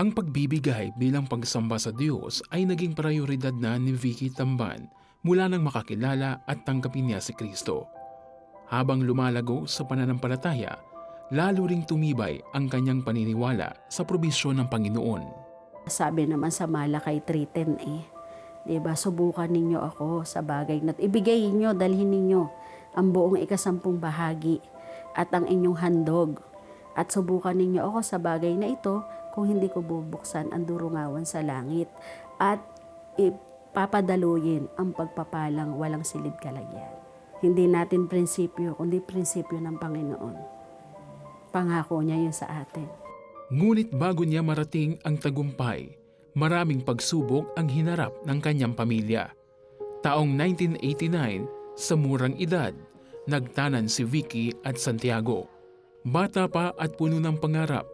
Ang pagbibigay bilang pagsamba sa Diyos ay naging prioridad na ni Vicky Tamban mula nang makakilala at tanggapin niya si Kristo. Habang lumalago sa pananampalataya, lalo ring tumibay ang kanyang paniniwala sa probisyon ng Panginoon. Sabi naman sa Malakay 3.10 eh, di ba, subukan ninyo ako sa bagay na ibigay ninyo, dalhin ninyo ang buong ikasampung bahagi at ang inyong handog. At subukan ninyo ako sa bagay na ito kung hindi ko bubuksan ang durungawan sa langit at ipapadaluyin ang pagpapalang walang silid kalagyan. Hindi natin prinsipyo, kundi prinsipyo ng Panginoon. Pangako niya yun sa atin. Ngunit bago niya marating ang tagumpay, maraming pagsubok ang hinarap ng kanyang pamilya. Taong 1989, sa murang edad, nagtanan si Vicky at Santiago. Bata pa at puno ng pangarap,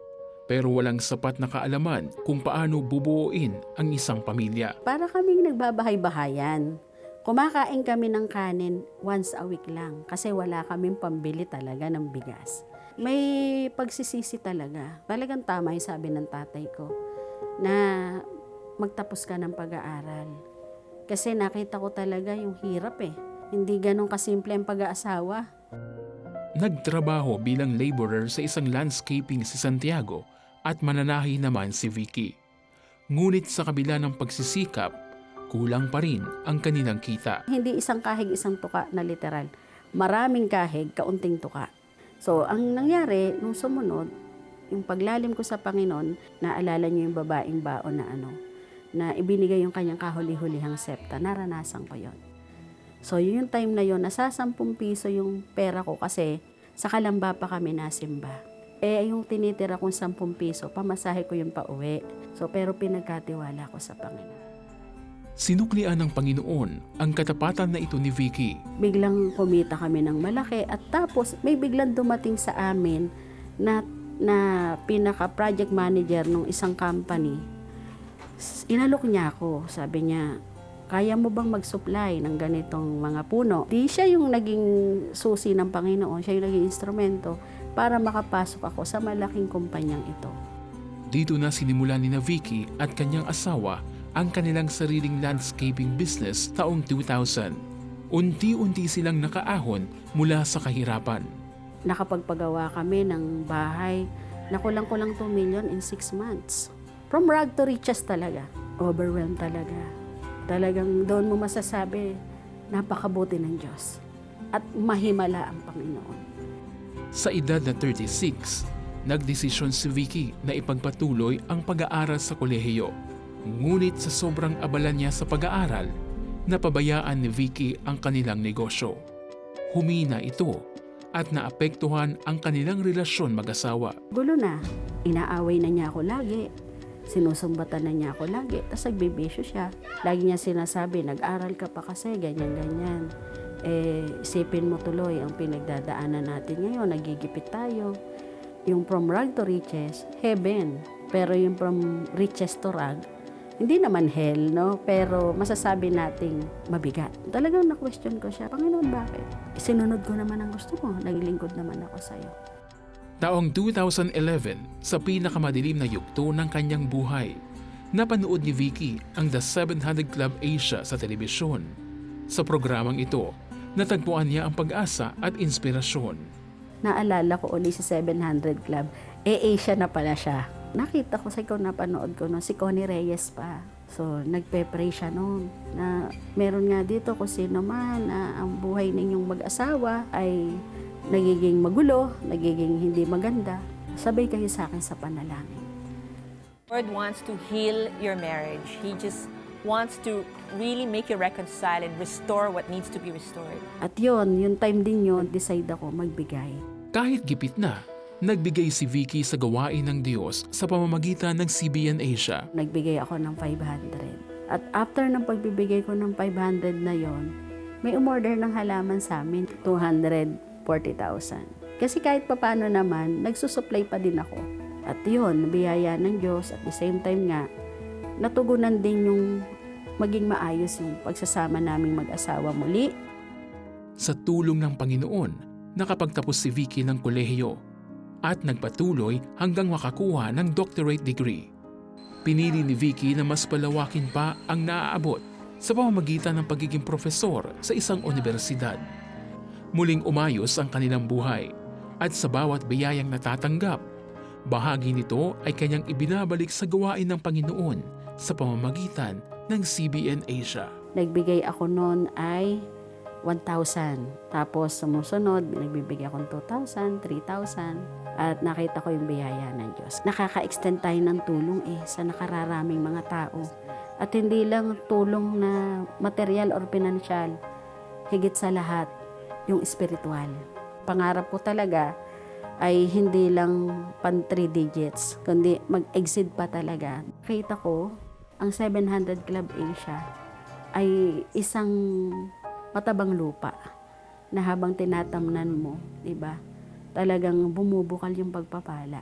pero walang sapat na kaalaman kung paano bubuuin ang isang pamilya. Para kaming nagbabahay-bahayan. Kumakain kami ng kanin once a week lang kasi wala kaming pambili talaga ng bigas. May pagsisisi talaga. Talagang tama yung sabi ng tatay ko na magtapos ka ng pag-aaral. Kasi nakita ko talaga yung hirap eh. Hindi ganun kasimple ang pag-aasawa. Nagtrabaho bilang laborer sa isang landscaping si Santiago at mananahi naman si Vicky. Ngunit sa kabila ng pagsisikap, kulang pa rin ang kanilang kita. Hindi isang kahig, isang tuka na literal. Maraming kahig, kaunting tuka. So, ang nangyari, nung sumunod, yung paglalim ko sa Panginoon, naalala niyo yung babaeng baon na ano, na ibinigay yung kanyang kahuli-hulihang septa, naranasan ko yon. So, yun yung time na yon nasa 10 piso yung pera ko kasi sa Kalamba pa kami nasimba. Eh, yung tinitira kong 10 piso, pamasahe ko yung pauwi. So, pero pinagkatiwala ko sa Panginoon. Sinuklian ng Panginoon ang katapatan na ito ni Vicky. biglang kumita kami ng malaki at tapos may biglang dumating sa amin na na pinaka project manager ng isang company. Inalok niya ako, sabi niya, kaya mo bang mag-supply ng ganitong mga puno? Di siya yung naging susi ng Panginoon, siya yung naging instrumento para makapasok ako sa malaking kumpanyang ito. Dito na sinimulan ni na Vicky at kanyang asawa ang kanilang sariling landscaping business taong 2000. Unti-unti silang nakaahon mula sa kahirapan. nakapagpagawa kami ng bahay na kulang-kulang 2 million in 6 months. From rag to riches talaga. Overwhelmed talaga. Talagang doon mo masasabi, napakabuti ng Diyos. At mahimala ang Panginoon. Sa edad na 36, nagdesisyon si Vicky na ipagpatuloy ang pag-aaral sa kolehiyo. Ngunit sa sobrang abala niya sa pag-aaral, napabayaan ni Vicky ang kanilang negosyo. Humina ito at naapektuhan ang kanilang relasyon mag-asawa. Gulo na. Inaaway na niya ako lagi. Sinusumbatan na niya ako lagi. Tapos nagbibisyo siya. Lagi niya sinasabi, nag-aral ka pa kasi, ganyan-ganyan. Eh, isipin mo tuloy ang pinagdadaanan natin ngayon. Nagigipit tayo. Yung from rag to riches, heaven. Pero yung from riches to rag, hindi naman hell, no? Pero masasabi nating mabigat. Talagang na-question ko siya, Panginoon, bakit? Sinunod ko naman ang gusto mo. Naglingkod naman ako sa'yo. Taong 2011, sa pinakamadilim na yugto ng kanyang buhay, napanood ni Vicky ang The 700 Club Asia sa telebisyon. Sa programang ito, natagpuan niya ang pag-asa at inspirasyon. naalala ko uli si 700 Club, eh Asia na pala siya. Nakita ko sa ikaw napanood ko no, si Connie Reyes pa. So, nagpe-pray siya noon na meron nga dito kung sino man na ang buhay ninyong mag-asawa ay nagiging magulo, nagiging hindi maganda. Sabay kayo sa akin sa panalangin. Lord wants to heal your marriage. He just wants to really make you reconcile and restore what needs to be restored. At yon, yung time din yon, decide ako magbigay. Kahit gipit na, nagbigay si Vicky sa gawain ng Diyos sa pamamagitan ng CBN Asia. nagbigay ako ng 500. At after ng pagbibigay ko ng 500 na yon, may umorder ng halaman sa amin, 240,000. Kasi kahit papano naman, nagsusupply pa din ako. At yun, biyaya ng Diyos at the same time nga, natugunan din yung maging maayos yung pagsasama naming mag-asawa muli. Sa tulong ng Panginoon, nakapagtapos si Vicky ng kolehiyo at nagpatuloy hanggang makakuha ng doctorate degree. Pinili ni Vicky na mas palawakin pa ang naaabot sa pamamagitan ng pagiging profesor sa isang universidad. Muling umayos ang kanilang buhay at sa bawat biyayang natatanggap, bahagi nito ay kanyang ibinabalik sa gawain ng Panginoon sa pamamagitan ng CBN Asia. Nagbigay ako noon ay 1,000. Tapos sumusunod, nagbibigay akong 2,000, 3,000. At nakita ko yung biyaya ng Diyos. Nakaka-extend tayo ng tulong eh sa nakararaming mga tao. At hindi lang tulong na material or pinansyal. Higit sa lahat, yung spiritual. Pangarap ko talaga ay hindi lang pan 3 digits, kundi mag-exceed pa talaga. Kita ko, ang 700 Club Asia ay isang matabang lupa na habang tinatamnan mo, 'di ba? Talagang bumubukal yung pagpapala.